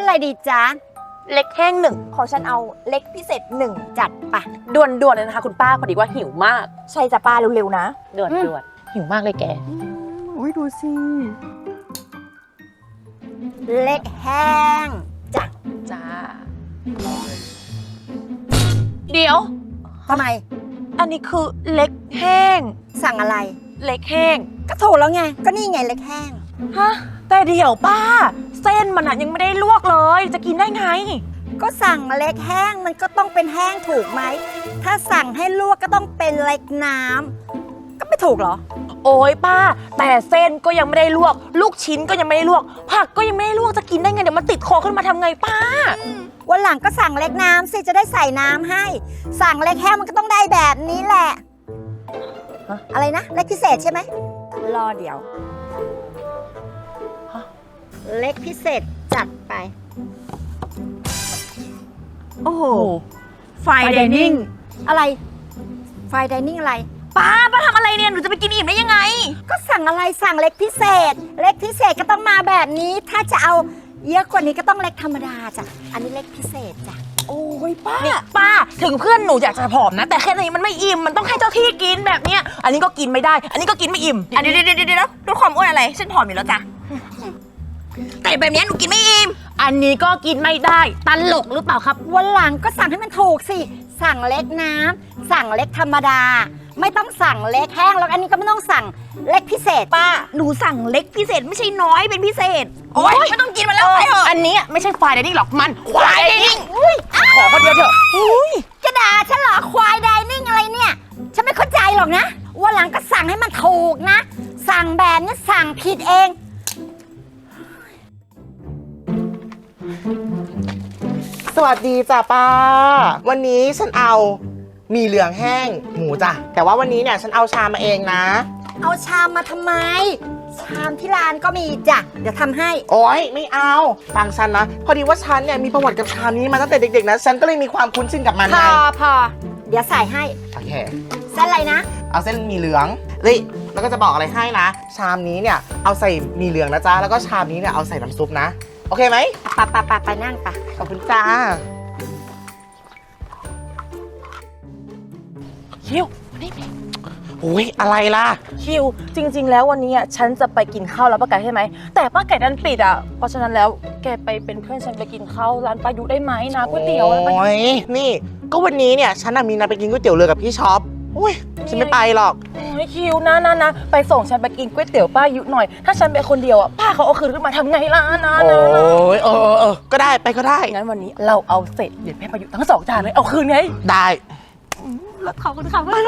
นอะไรดีจ๊ะ เล็กแห้งหนึ่งของฉันเอาเล็กพิเศษหนึ่งจัดไปะด่วนๆเลยนะคะคุณป้าพอดีว่าหิวมากใช่จ้ะป้าเร็วๆนะ ด่วนอืม ด่วนหิวมากเลยแก อุ้ยดูสิ เล็กแห้งจ้ะจ้า เดี๋ยว ทำไมอันนี้คือเล็กแห้ง สั่งอะไร เล็กแห้ง ก็ถูกแล้วไง ก็นี่ไงเล็กแห้ง ฮะ แต่เดี๋ยวป้า เส้นมันอะยังไม่ได้ลวกเลย จะกินได้ไง ก็สั่งเล็กแห้งมันก็ต้องเป็นแห้งถูกไหม ถ้าสั่งให้ลวกก็ต้องเป็นเล็กน้ำก็ไม่ถูกเหรอ โอ้ยป้า แต่เส้นก็ยังไม่ได้ลวก ลูกชิ้นก็ยังไม่ได้ลวก ผักก็ยังไม่ได้ลวกจะกินได้ไงเดี๋ยวมันติดคอขึ้นมาทำไงป้า วันหลังก็สั่งเล็กน้ำสิจะได้ใส่น้ำให้ สั่งเล็กแห้งมันก็ต้องได้แบบนี้แหละ ฮะ อะไรนะ เล็กพิเศษใช่ไหมรอเดี๋ยวฮะ เล็กพิเศษจัดไป โอ้โหโอ้ไฟไดนิ่ง อะไร ไฟดิเนิ่งอะไร ป้าป้าทำอะไรเนี่ย หนูจะไปกินอิ่มได้ยังไง ก็สั่งอะไรสั่งเล็กพิเศษ เล็กพิเศษก็ต้องมาแบบนี้ ถ้าจะเอาเยอะกว่านี้ก็ต้องเล็กธรรมดาจ้ะ อันนี้เล็กพิเศษจ้ะ โอ้ยป้านี่ป้า ถึงเพื่อนหนูอยากจะผอมนะ แต่แค่นี้มันไม่อิ่ม มันต้องให้เจ้าที่กินแบบเนี้ย อันนี้ก็กินไม่ได้ อันนี้ก็กินไม่อิ่ม อันเดี๋ยวเดี๋ยวเดี๋ยวเดี๋ยวด้วยความอ้วนอะไร ฉันผอมอยู่แล้วจ้ะ แต่แบบเนี้ยหนูกินไม่อิ่มอันนี้ก็กินไม่ได้ตลกหรือเปล่าครับ วันหลังก็สั่งให้มันถูกสิ สั่งเล็กน้ำสั่งเล็กธรรมดา ไม่ต้องสั่งเล็กแห้งแล้วอันนี้ก็ไม่ต้องสั่งเล็กพิเศษ ป้า หนูสั่งเล็กพิเศษไม่ใช่น้อยเป็นพิเศษ โอ๊ย ไม่ต้องกินมาแล้วไปเถอะอันนี้ไม่ใช่ไฟไดนิ่งหรอกมันควายไดนิ่งขอคนเดียวเถอะจะด่าฉันเหรอควายไดนิ่งอะไรเนี่ย ฉันไม่เข้าใจหรอกนะวันหลังก็สั่งให้มันถูกนะ สั่งแบบนี้สั่งผิดเอง วัสดีจ้ะป้า วันนี้ฉันเอาหมีเหลืองแห้งหมูจ้ะ แต่ว่าวันนี้เนี่ยฉันเอาชามมาเองนะ เอาชามมาทำไม ชามที่ร้านก็มีจ้ะ เดี๋ยวทำให้ โอ๊ยไม่เอาฟังฉันนะ พอดีว่าฉันเนี่ยมีประวัติกับชามนี้มาตั้งแต่เด็กๆนะ ฉันก็เลยมีความคุ้นชินกับมันพไงอพอ เดี๋ยวใส่ให้โอเค เส้นอะไรนะ เอาเส้นหมีเหลืองเฮ้ยแล้วก็จะบอกอะไรให้นะ ชามนี้เนี่ยเอาใส่หมีเหลืองนะจ๊ะ แล้วก็ชามนี้เนี่ยเอาใส่น้ำซุปนะ โอเคไหมปะปะปะไปนั่งปะขอบคุณจ้าคิวนี่อุ้ยอะไรล่ะ คิว จริง ๆ แล้ววันนี้อะฉันจะไปกินข้าวแล้วป้าไก่ใช่ไหม แต่ป้าไก่ดันปิดอะ เพราะฉะนั้นแล้วแกไปเป็นเพื่อนฉันไปกินข้าวร้านป้ายุได้ไหมนะก๋วยเตี๋ยวร้านป้ายุ โอ้ยนี่ ก็วันนี้เนี่ยฉันน่ะมีนัดไปกินก๋วยเตี๋ยวเรือกับพี่ช็อป อุ้ยฉันไม่ไปหรอก โอ้ยคิวนะนะนะไปส่งฉันไปกินก๋วยเตี๋ยวป้ายุหน่อย ถ้าฉันไปคนเดียวอะป้าเขาเอาคืนขึ้นมาทำไงล่ะนะนะโอ้นะยเออเออเออก็ได้ไปก็ได้ งั้นวันนี้เราเอาเศษเหรียญแม่ป้ายุทั้งสองจานเลยเอาคืนไง ได้ขอบคุณค่ะป้า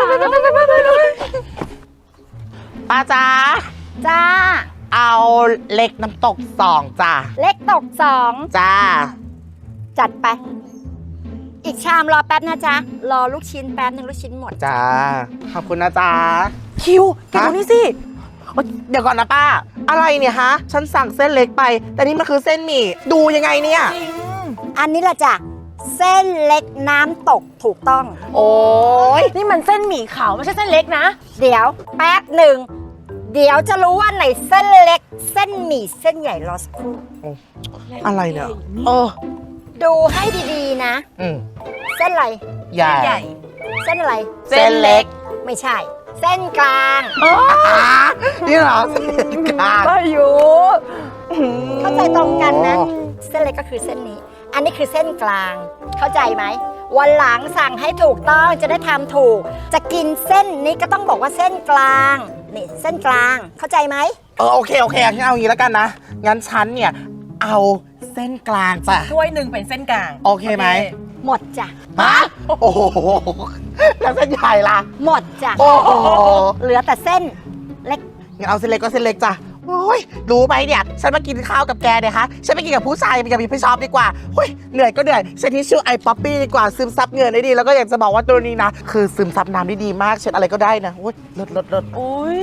ป้าจ้าจ้า เอาเล็กน้ำตกสองจ้าเล็กตกสองจ้าจัดไป อีกชามรอแป๊บนะจ๊ะ รอลูกชิ้นแป๊บหนึ่งลูกชิ้นหมด จ้าขอบคุณนะจ้าคิวแกดูนี่สิเดี๋ยวก่อนนะป้า อะไรเนี่ยฮะ ฉันสั่งเส้นเล็กไป แต่นี่มันคือเส้นหมี่ ดูยังไงเนี่ย อันนี้ละจ้ะ เส้นเล็กน้ำตกถูกต้อง โอ้ยนี่มันเส้นหมี่ขาวไม่ใช่เส้นเล็กนะ เดี๋ยวแป๊บหนึ่ง เดี๋ยวจะรู้ว่าไหนเส้นเล็ก เส้นหมี่เส้นใหญ่รอสักครู่อะไรเนี่ยเออ ดูให้ดีๆนะ อืมเส้นอะไร ใหญ่ ใหญ่ เส้นอะไร เส้นเล็ก ไม่ใช่ เส้นกลางอ่านี่เหรอเส้นกลางป้ายุเข้าใจตรงกันนะโอ้เส้นเล็กก็คือเส้นนี้ อันนี้คือเส้นกลาง เข้าใจไหม วันหลังสั่งให้ถูกต้องจะได้ทำถูก จะกินเส้นนี้ก็ต้องบอกว่าเส้นกลางนี่เส้นกลางเข้าใจไหมเออโอเคโอเคงั้นเอางี้แล้วกันนะงั้นฉันเนี่ย เอาเส้นกลางจ้ะ ถ้วยหนึ่งเป็นเส้นกลางโอเคไหม หมดจ้ะ ฮะโอ้โหแล้วเส้นใหญ่ล่ะ หมดจ้ะ โอ้โหเหลือแต่เส้นเล็ก งั้นเอาเส้นเล็กก็เส้นเล็กจ้ะโอ้ยรู้ไหมเนี่ย ฉันมากินข้าวกับแกเนี่ยฮะฉันไปกินกับผู้ชายไปกับพี่ชอบดีกว่าเฮ้ยเหนื่อยก็เหนื่อยฉันที่ชื่อไอ้ป๊อปปี้ดีกว่าซึมซับเงินได้ดี แล้วก็อยากจะบอกว่าตัวนี้นะ คือซึมซับน้ำได้ดีมากเช็ดอะไรก็ได้นะโอ้ยลดลดลดอุ้ย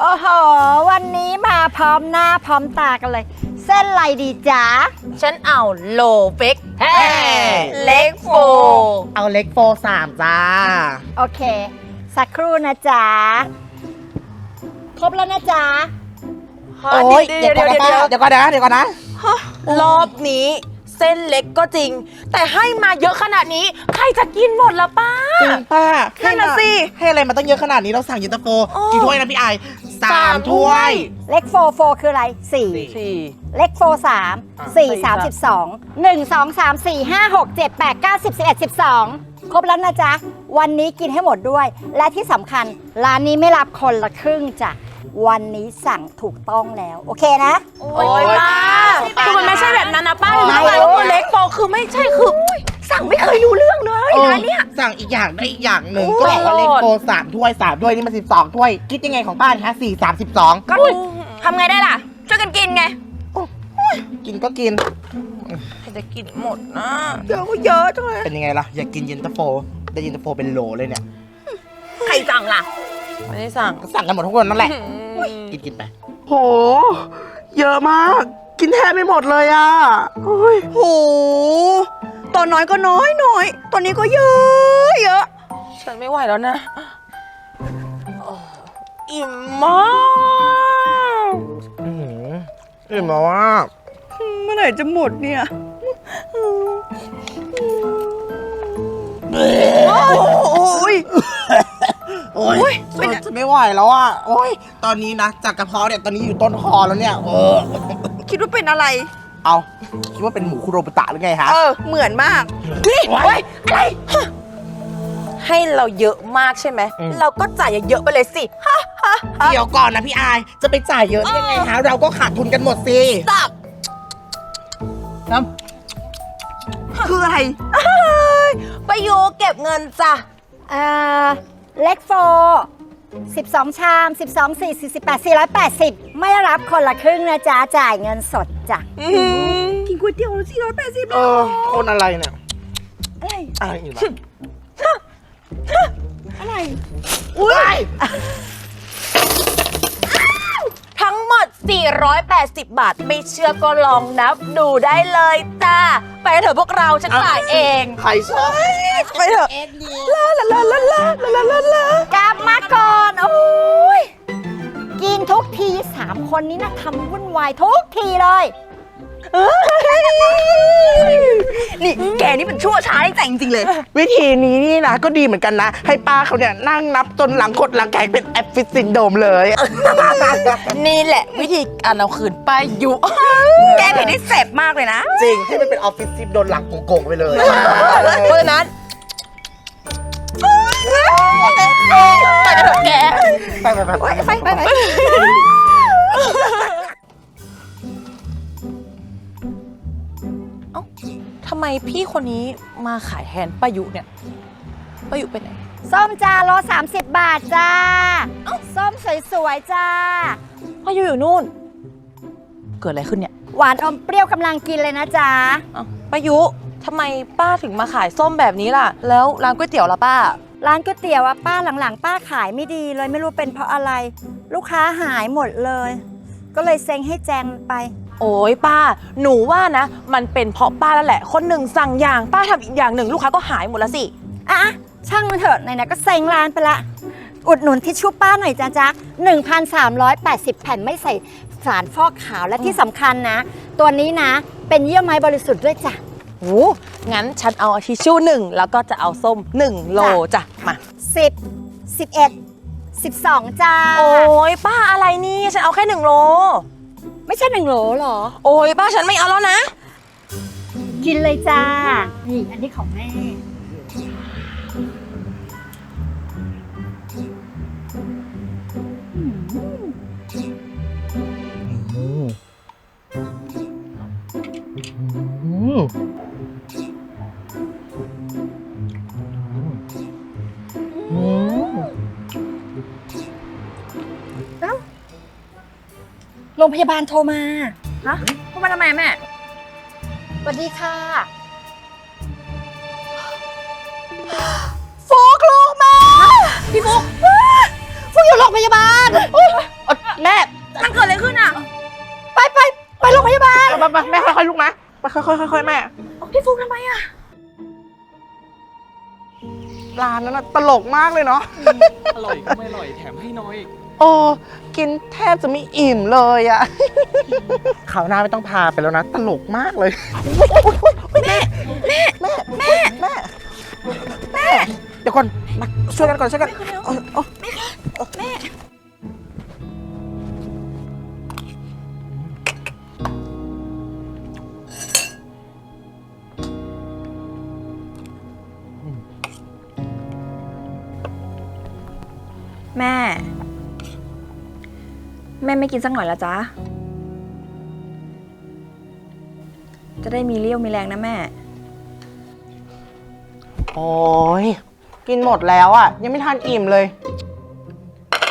โอ้โห วันนี้มาพร้อมหน้าพร้อมตากันเลย เส้นอะไรดีจ๊ะ ฉันเอาโลเบ็กเฮ้ เล็กโฟเอาเล็กโฟสามจ้า โอเค สักครู่นะจ๊ะ ครบแล้วนะจ๊ะ โอ้ยเดี๋ยวก่อนนะป้าเดี๋ยวก่อนนะเดี๋ยวก่อนนะ รอบนี้ เส้นเล็กก็จริง แต่ให้มาเยอะขนาดนี้ ใครจะกินหมดละป้า จริงป้านั่นน่ะสิให้อะไรมาตั้งเยอะขนาดนี้เราสั่งเย็นตาโฟโอ้ กี่ถ้วยนะพี่ไอสาสามมถ้ถ้ววยยเล็กโฟโฟคืออะไรสี่สี่เล็กโฟสามสี่สามสิบสองหนึ่งสองสามสี่ห้าหกเจ็ดแปดเก้าสิบสิบเอ็ดสิบสองครบแล้วนะจ๊ะ วันนี้กินให้หมดด้วย และที่สำคัญ ร้านนี้ไม่รับคนละครึ่งจ้ะ วันนี้สั่งถูกต้องแล้ว โอเคนะ โอ้ยป้าคือมันไม่ใช่แบบนั้นนะป้าไม่ร้านก็คือเล็กโตคือไม่ใช่คือสั่งไม่เคยรู้เรื่องเลยเออร้านเนี้ยสั่งอีกอย่างได้อีกอย่างหนึ่งโอ้ก็บอกว่าโหเล็กโฟสามถ้วยสามถ้วยนี่มันสิบสองถ้วย คิดยังไงของป้าเนี่ยฮะสี่สามสิบสองก็ทำไงได้ล่ะ ช่วยกันกินไงกินก็กิน ใครจะกินหมดนะเยอะก็เยอะจังเลยเป็นยังไงล่ะ อยากกินเย็นตาโฟ ได้เย็นตาโฟเป็นโหลเลยเนี่ย ใครสั่งล่ะ ไม่ได้สั่งก็สั่งกันหมดทุกคนนั่นแหละ กินกินไป โห เยอะมาก กินแทบไม่หมดเลยอะโอ้ยโห ตอนน้อยก็น้อยน้อยตอนนี้ก็เยอะเยอะฉันไม่ไหวแล้วนะโอ้อิ่มมากอืมอิ่มแล้วว่าเมื่อไหร่จะหมดเนี่ยโอ้ย โอ้ยฉันจะไม่ไหวแล้วอะโอ้ย ตอนนี้นะ จากกระเพาะเนี่ยตอนนี้อยู่ต้นคอแล้วเนี่ยเออคิดว่าเป็นอะไร เอาคิดว่าเป็นหมูคุโรบุตะหรือไงฮะ เออ เหมือนมากนี่เฮ้ยอะไรให้เราเยอะมากใช่ไหม อืม เราก็จ่ายเยอะๆไปเลยสิเดี๋ยวก่อนนะพี่อายจะไปจ่ายเยอะได้ยังไงฮะเราก็ขาดทุนกันหมดสิตับคืออะไรไปยูเก็บเงินจ้ะเอ่อ เล็กโฟ12 ชาม 12 4 48 480 ไม่รับคนละครึ่งนะจ๊ะ จ่ายเงินสดจ้ะกินก๋วยเตี๋ยวสี่ร้อยแปดสิบเออ คนอะไรเนี่ยอะไรอีกล่ะอุ้ยทั้งหมด 480 บาท ไม่เชื่อก็ลองนับดูได้เลยจ้าไปเถอะพวกเราฉันจ่ายเอง ใครชอบไปเถอะลาลาลาลาลาลาลาลากลับมาก่อนโอ้ยกินทุกทีสามคนนี้นะทำวุ่นวายทุกทีเลย นี่แกนี่เป็นชั่วช้าได้ใจจริงๆเลย วิธีนี้นี่นะก็ดีเหมือนกันนะ ให้ป้าเขาเนี่ยนั่งนับจนหลังกดหลังแข็งเป็นแอปฟิตซินโดมเลย นี่แหละ วิธีการเอาคืนป้ายุ แกผิดที่เสพมากเลยนะ จริงให้มันเป็นออฟฟิศซิปโดนหลังโกงๆไปเลย เพราะฉะนั้นไปกันเถอะแก ไปไปไปไปไปาทำไมพี่คนนี้มาขายแทนป้ายุเนี่ยป้ายุไปไหน ส้มจ้าโล30 บาทจ้าส้มสวยๆจ้า ป้ายุอยู่นู่น เกิดอะไรขึ้นเนี่ยหวานอมเปรี้ยวกำลังกินเลยนะจ๊ะเอ้าป้ายุทำไมป้าถึงมาขายส้มแบบนี้ล่ะ แล้วร้านก๋วยเตี๋ยวล่ะป้า ร้านก๋วยเตี๋ยวอะป้าหลังๆ ป้าขายไม่ดีเลยไม่รู้เป็นเพราะอะไร ลูกค้าหายหมดเลย ก็เลยเซ็งให้แจงไป โอ้ยป้า หนูว่านะ มันเป็นเพราะป้าแล้วแหละ คนหนึ่งสั่งอย่างป้าทำอีกอย่างหนึ่งลูกค้าก็หายหมดแล้วสิ อะช่างมันเถอะไหนๆก็เซ็งร้านไปละ อุดหนุนทิชชู่ป้าหน่อยจ้าจ๊ะ1,380 แผ่นไม่ใส่สารฟอกขาวและที่สำคัญนะ ตัวนี้นะ เป็นเยื่อไม้บริสุทธิ์ด้วยจ้ะ โอ้งั้นฉันเอาทิชชู่หนึ่งแล้วก็จะเอาส้มหนึ่งโลจ้ะ มา 10 11 12 จ้า โอ้ยป้าอะไรนี่ ฉันเอาแค่หนึ่งโล ไม่ใช่หนึ่งโหลเหรอ โอ้ยป้าฉันไม่เอาแล้วนะ กินเลยจ้า นี่อันนี้ของแม่ โรงพยาบาลโทรมา ฮะพูดมาทำไมแม่ สวัสดีค่ะฟุกลูกแม่พี่ฟุกฟุกอยู่โรงพยาบาลแม่มันเกิดอะไรขึ้นอะ ไปไปไปโรงพยาบาลไปไปแม่ค่อยๆลุกนะไปค่อยๆค่อยๆแม่ พี่ฟุกทำไมอะ ร้านนั้นนะตลกมากเลยเนาะ อร่อยก็ไม่อร่อยแถมให้น้อยโโอ้กินแทบจะไม่อิ่มเลยอะข่าวหน้าไม่ต้องพาไปแล้วนะ ตลกมากเลยแม่แม่แม่แม่แม่แม่เดี๋ยวก่อนมาช่วยกันก่อนช่วยกันโอ้โอ้แม่แม่แม่ไม่กินสักหน่อยละจ๊ะ จะได้มีเรี่ยวมีแรงนะแม่ โอ้ยกินหมดแล้วอะ ยังไม่ทานอิ่มเลย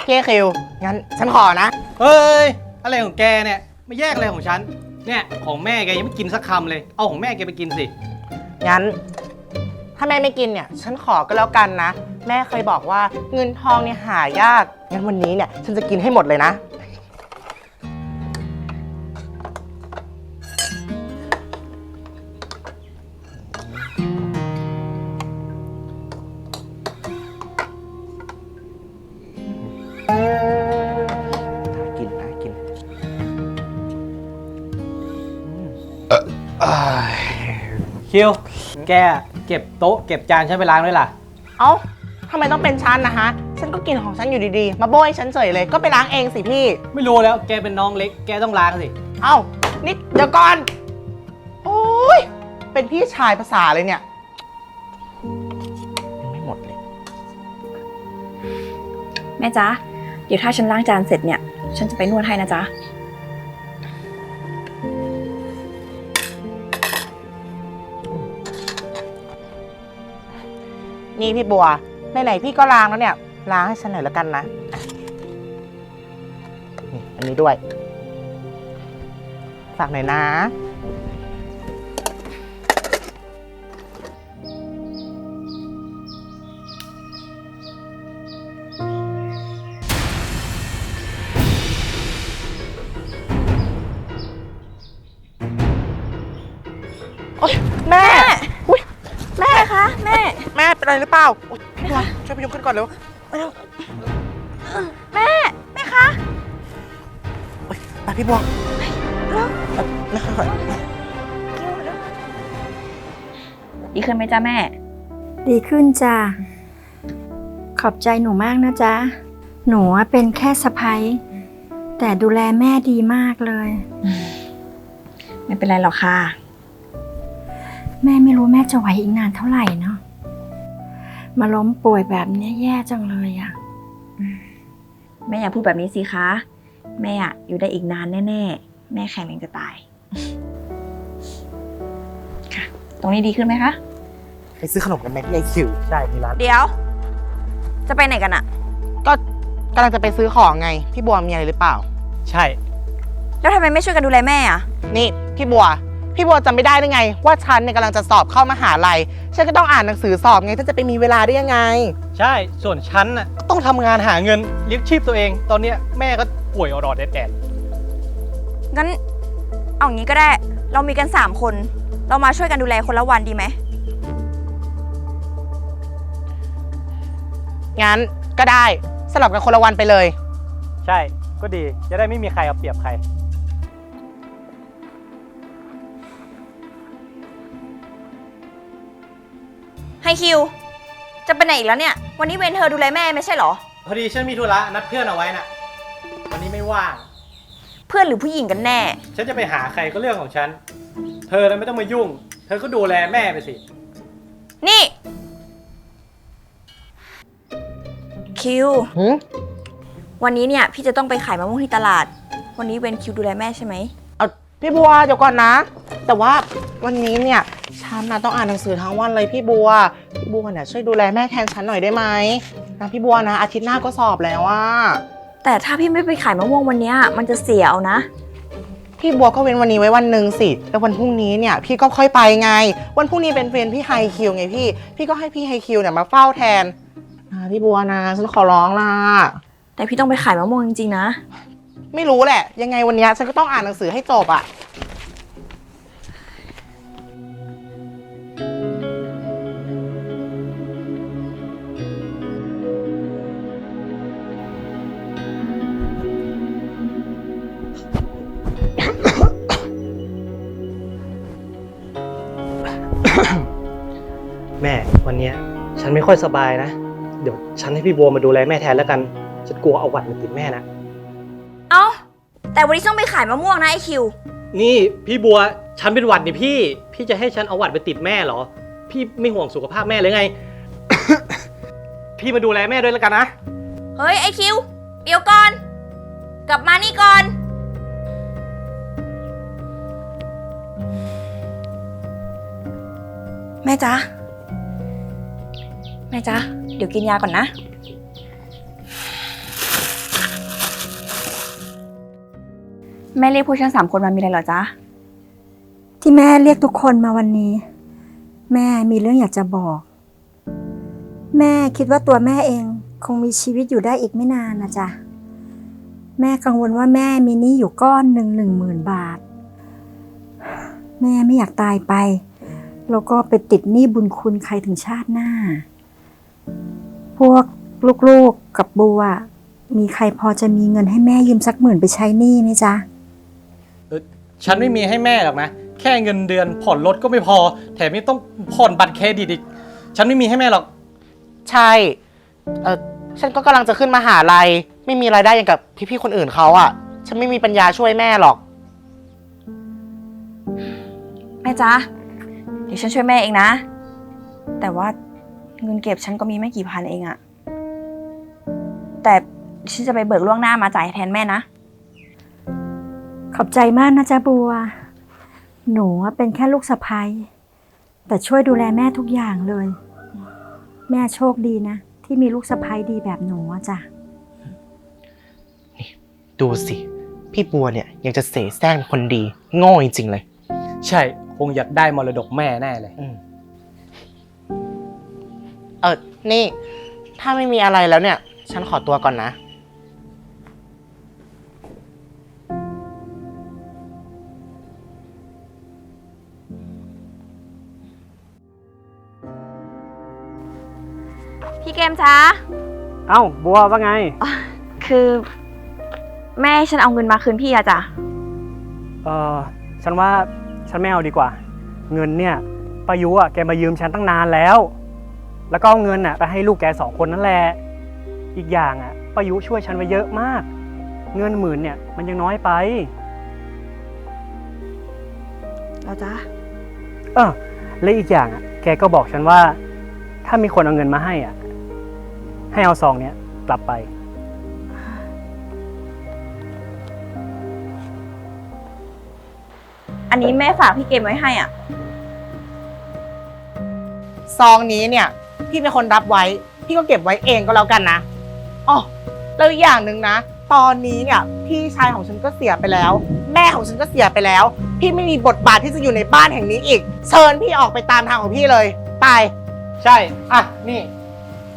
เก้คิว งั้นฉันขอนะ เฮ้ย อะไรของแกเนี่ยไม่แยกอะไรของฉัน เนี่ยของแม่แกยังไม่กินสักคำเลย เอาของแม่แกไปกินสิ งั้น ถ้าแม่ไม่กินเนี่ย ฉันขอก็แล้วกันนะ แม่เคยบอกว่าเงินทองเนี่ยหายาก งั้นวันนี้เนี่ย ฉันจะกินให้หมดเลยนะ คิวแกเก็บโต๊ะเก็บจานฉันไปล้างด้วยล่ะ เอ้าทำไมต้องเป็นฉันนะฮะฉันก็กินของฉันอยู่ดีๆ มาโบยฉันเฉยเลย ก็ไปล้างเองสิพี่ ไม่รู้แล้วแกเป็นน้องเล็ก แกต้องล้างสิเอ้านิดเดี๋ยวก่อน โอ้ย เป็นพี่ชายภาษาเลยเนี่ย ยังไม่หมดเลย แม่จ๊ะ เดี๋ยวถ้าฉันล้างจานเสร็จเนี่ย ฉันจะไปนวดให้นะจ๊ะ นี่พี่บัวไหนๆพี่ก็ล้างแล้วเนี่ย ล้างให้ฉันหน่อยแล้วกันนะอะนี่อันนี้ด้วย ฝากหน่อยนะ โอ๊ยแม่ อุ๊ยแม่คะ แม่ แม่เป็น อะไรหรือเปล่าอุ๊ยพี่บัวช่วยพยุงขึ้นก่อนเร็วไปเร็วแม่ แม่คะอุ๊ยไปพี่บัวแม่ค่อยดีขึ้นไหมจ๊ะแม่ ดีขึ้นจ้ะ ขอบใจหนูมากนะจ๊ะ หนูอะเป็นแค่สะพ้ยแต่ดูแลแม่ดีมากเลย ไม่เป็นไรหรอกค่ะ แม่ไม่รู้แม่จะไหวอีกนานเท่าไหร่เนาะ มาล้มป่วยแบบเนี้ยแย่จังเลยอะแม่อย่าพูดแบบนี้สิคะ แม่อะอยู่ได้อีกนานแน่ๆ แม่แข็งแรงจะตาย ค่ะ ตรงนี้ดีขึ้นไหมคะๆไปซื้อขนมกันไหมพี่ไอคิวใช่มีร้าน เดี๋ยว จะไปไหนกันอะก็กำลังจะไปซื้อของไง พี่บัวมีอะไรหรือเปล่า ใช่ แล้วทำไมไม่ช่วยกันดูแลแม่อะนี่ พี่บัว พี่บัวจำไม่ได้ได้ไง ว่าฉันเนี่ยกำลังจะสอบเข้ามหาลัยฉันก็ต้องอ่านหนังสือสอบไงถ้าจะไปมีเวลาได้ยังไง ใช่ ส่วนฉันน่ะต้องทำงานหาเงินเลี้ยงชีพตัวเอง ตอนเนี้ยแม่ก็ป่วยออดๆแดดงั้น เอางี้ก็ได้ เรามีกันสามคน เรามาช่วยกันดูแลคนละวันดีไหม งั้นก็ได้สลับกันคนละวันไปเลยๆใช่ ก็ดี จะได้ไม่มีใครเอาเปรียบใคร ให้คิว จะไปไหนอีกแล้วเนี่ย วันนี้เวนเธอดูแลแม่ไม่ใช่เหรอ พอดีฉันมีธุระนัดเพื่อนเอาไว้น่ะ วันนี้ไม่ว่าง เพื่อนหรือผู้หญิงกันแน่ ฉันจะไปหาใครก็เรื่องของฉัน เธอน่ะไม่ต้องมายุ่ง เธอก็ดูแลแม่ไปสิ นี่ คิว หืมวันนี้เนี่ยพี่จะต้องไปขายมะม่วงที่ตลาด วันนี้เวนคิวดูแลแม่ใช่ไหม เอาพี่บัวเดี๋ยวก่อนนะ แต่ว่าวันนี้เนี่ย ฉันนะต้องอ่านหนังสือทั้งวันเลยพี่บัว พี่บัวเนี่ยช่วยดูแลแม่แทนฉันหน่อยได้ไหมนะพี่บัวนะ อาทิตย์หน้าก็สอบแล้วว่าแต่ถ้าพี่ไม่ไปขายมะม่วงวันเนี้ยมันจะเสียเอานะ พี่บัวก็เว้นวันนี้ไว้วันหนึ่งสิแล้ววันพรุ่งนี้เนี่ยพี่ก็ค่อยไปไง วันพรุ่งนี้เป็นเวรพี่ไฮคิวไงพี่ พี่ก็ให้พี่ไฮคิวเนี่ยมาเฝ้าแทนนะพี่บัวนะฉันขอร้องล่ะแต่พี่ต้องไปขายมะม่วงจริงๆนะ ไม่รู้แหละ ยังไงวันเนี้ยฉันก็ต้องอ่านหนังสือให้จบอะ นไม่ค่อยสบายนะ เดี๋ยวฉันให้พี่บัวมาดูแลแม่แทนแล้วกัน ฉันกลัวเอาหวัดมาติดแม่นะ เอ้า แต่วันนี้ต้องไปขายมะม่วงนะไอคิว นี่พี่บัว ฉันเป็นหวัดนี่พี่ พี่จะให้ฉันเอาหวัดไปติดแม่เหรอ พี่ไม่ห่วงสุขภาพแม่เลยไง พี่มาดูแลแม่ด้วยแล้วกันนะ เฮ้ยไอคิว เดี๋ยวก่อน กลับมานี่ก่อน แม่จ๊ะ แม่จ๊ะ เดี๋ยวกินยาก่อนนะ แม่เรียกพวกฉันสามคนมามีอะไรเหรอจ๊ะ ที่แม่เรียกทุกคนมาวันนี้ แม่มีเรื่องอยากจะบอก แม่คิดว่าตัวแม่เองคงมีชีวิตอยู่ได้อีกไม่นานนะจ๊ะ แม่กังวลว่าแม่มีหนี้อยู่ก้อนหนึ่งหนึ่งหมื่นบาท แม่ไม่อยากตายไป แล้วก็ไปติดหนี้บุญคุณใครถึงชาติหน้า พวกลูกๆกับบัวมีใครพอจะมีเงินให้แม่ยืมสักหมื่นไปใช้หนี้ไหมจ๊ะ ฉันไม่มีให้แม่หรอกนะ แค่เงินเดือนผ่อนรถก็ไม่พอ แถมยังต้องผ่อนบัตรเครดิตอีก ฉันไม่มีให้แม่หรอก ใช่ เออฉันก็กำลังจะขึ้นมาหาลัย ไม่มีรายได้อย่างกับพี่ๆคนอื่นเขาอะฉันไม่มีปัญญาช่วยแม่หรอก แม่จ๊ะเดี๋ยวฉันช่วยแม่เองนะ แต่ว่า เงินเก็บฉันก็มีไม่กี่พันเองอะแต่ฉันจะไปเบิกล่วงหน้ามาจ่ายแทนแม่นะ ขอบใจมากนะจ๊ะบัว หนูอะเป็นแค่ลูกสะใภ้แต่ช่วยดูแลแม่ทุกอย่างเลย แม่โชคดีนะ ที่มีลูกสะใภ้ดีแบบหนูอะจ้ะ ดูสิ พี่บัวเนี่ยยังจะเสแสร้งคนดีโง่จริงๆเลย ใช่ คงอยากได้มรดกแม่แน่เลย อืม เออนี่ ถ้าไม่มีอะไรแล้วเนี่ย ฉันขอตัวก่อนนะ พี่เกมจ๊ะเอ้าบัวว่าไง คือ แม่ให้ฉันเอาเงินมาคืนพี่อะจ้ะเออฉันว่าฉันไม่เอาดีกว่า เงินเนี่ยประยุอะแกมายืมฉันตั้งนานแล้ว แล้วก็เอาเงินอะไปให้ลูกแกสองคนนั่นแหละ อีกอย่างอะประยุช่วยฉันไว้เยอะมาก เงินหมื่นเนี่ยมันยังน้อยไป เราจ้ะเออและอีกอย่างอะแกก็บอกฉันว่า ถ้ามีคนเอาเงินมาให้อะ ให้เอาซองเนี้ยกลับไป อันนี้แม่ฝากพี่เกมไว้ให้อะ ซองนี้เนี่ย พี่เป็นคนรับไว้ พี่ก็เก็บไว้เองก็แล้วกันนะอ๋อแล้วอีกอย่างหนึ่งนะ ตอนนี้เนี่ยพี่ชายของฉันก็เสียไปแล้ว แม่ของฉันก็เสียไปแล้ว พี่ไม่มีบทบาทที่จะอยู่ในบ้านแห่งนี้อีก เชิญพี่ออกไปตามทางของพี่เลยไปใช่ อะ นี่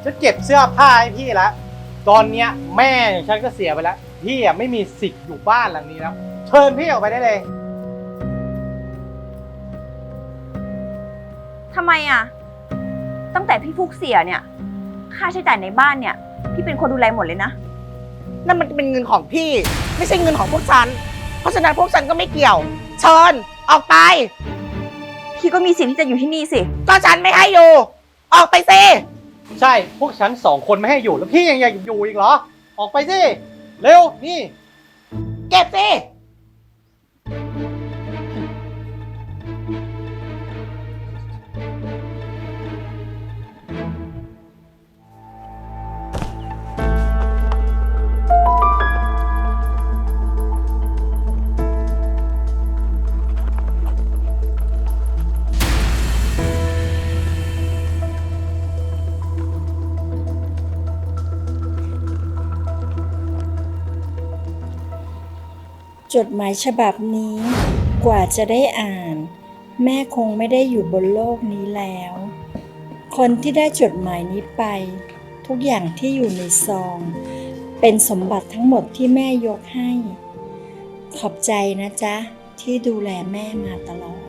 ฉันเก็บเสื้อผ้าให้พี่แล้ว ตอนเนี้ยแม่ของฉันก็เสียไปแล้ว พี่อะไม่มีสิทธิ์อยู่บ้านหลังนี้แล้ว เชิญพี่ออกไปได้เลย ทำไมอะ ตั้งแต่พี่ฟุกเสียเนี่ย ค่าใช้จ่ายในบ้านเนี่ย พี่เป็นคนดูแลหมดเลยนะ นั่นมันเป็นเงินของพี่ ไม่ใช่เงินของพวกฉัน เพราะฉะนั้นพวกฉันก็ไม่เกี่ยว เชิญ ออกไป พี่ก็มีสิทธิ์ที่จะอยู่ที่นี่สิ ก็ฉันไม่ให้อยู่ ออกไปสิ ใช่ พวกฉันสองคนไม่ให้อยู่แล้วพี่ยังอยากอยู่อีกเหรอ ออกไปสิ เร็ว นี่ เก็บสิ จดหมายฉบับนี้กว่าจะได้อ่าน แม่คงไม่ได้อยู่บนโลกนี้แล้ว คนที่ได้จดหมายนี้ไป ทุกอย่างที่อยู่ในซอง เป็นสมบัติทั้งหมดที่แม่ยกให้ ขอบใจนะจ๊ะ ที่ดูแลแม่มาตลอด